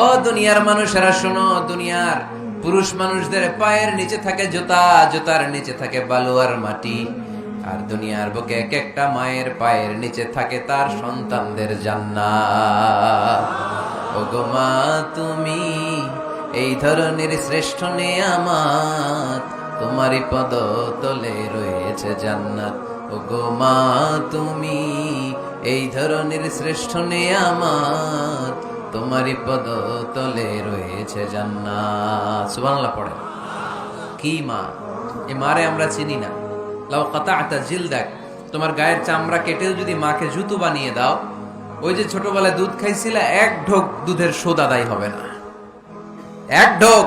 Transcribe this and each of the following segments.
ও দুনিয়ার মানুষেরা, শোনো, দুনিয়ার পুরুষ মানুষদের পায়ের নিচে থাকে জুতা, জুতার নিচে থাকে বালু আর মাটি। আর দুনিয়ার বুকে এক একটা মায়ের পায়ের নিচে থাকে তার সন্তানদের জান্নাত। ওগো মা, তুমি এই ধরনের শ্রেষ্ঠ নেয়ামাত তোমারই পদ তলে রয়েছে জান্নাত। ওগো মা, তুমি এই ধরনের শ্রেষ্ঠ নেয়ামাত তোমারই পদ তলে রয়েছে জান্নাত। পড়ে কি মা? এ মারে আমরা চিনি না। লাউ কাতা আতা জিল দেখ তোমার গায়ের চামড়া কেটেও যদি মাকে জুতো বানিয়ে দাও, ওই যে ছোটবেলায় দুধ খাইছিল, এক ঢোক দুধের আদায় হবে না। এক ঢোক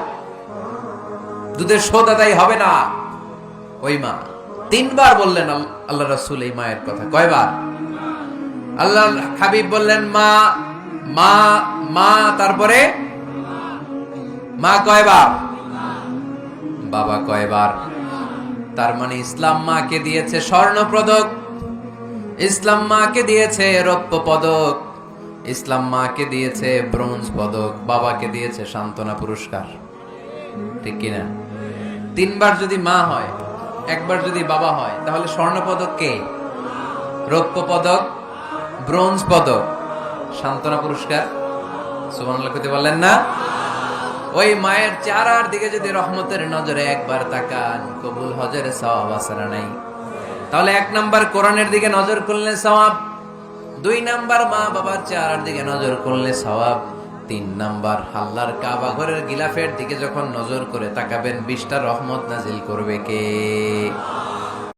দুধের আদায় হবে না। ওই মা, তিনবার বললেন আল্লাহ রাসূল এই মায়ের কথা। কয়বার? আল্লাহ হাবিব বললেন, মা মা মা, তারপরে? মা কয়বার? বাবা কয়বার? তার মানে ইসলাম মাকে দিয়েছে স্বর্ণ পদক ইসলাম মাকে দিয়েছে রৌপ্য পদক ইসলাম মাকে দিয়েছে ব্রোঞ্জ পদক বাবাকে দিয়েছে সান্ত্বনা পুরস্কার। ঠিক কিনা? তিনবার যদি মা হয়, একবার যদি বাবা হয়, তাহলে স্বর্ণ পদক কে? রৌপ্য পদক ব্রোঞ্জ পদক সান্ত্বনা পুরস্কার। সুবহানাল্লাহ বললেন না? ওই মায়ের চারার দিকে যদি রহমতের নজরে একবার তাকান, কবুল হজের সওয়াব আছে নাই। তাহলে এক নাম্বার কোরআনের দিকে নজর করলে সওয়াব, দুই নাম্বার মা বাবার চেহারার দিকে নজর করলে সওয়াব, তিন নাম্বার হাল্লার কাবা ঘরের গিলাফের দিকে যখন নজর করে তাকাবেন, বিশটা রহমত নাজিল করবে কে?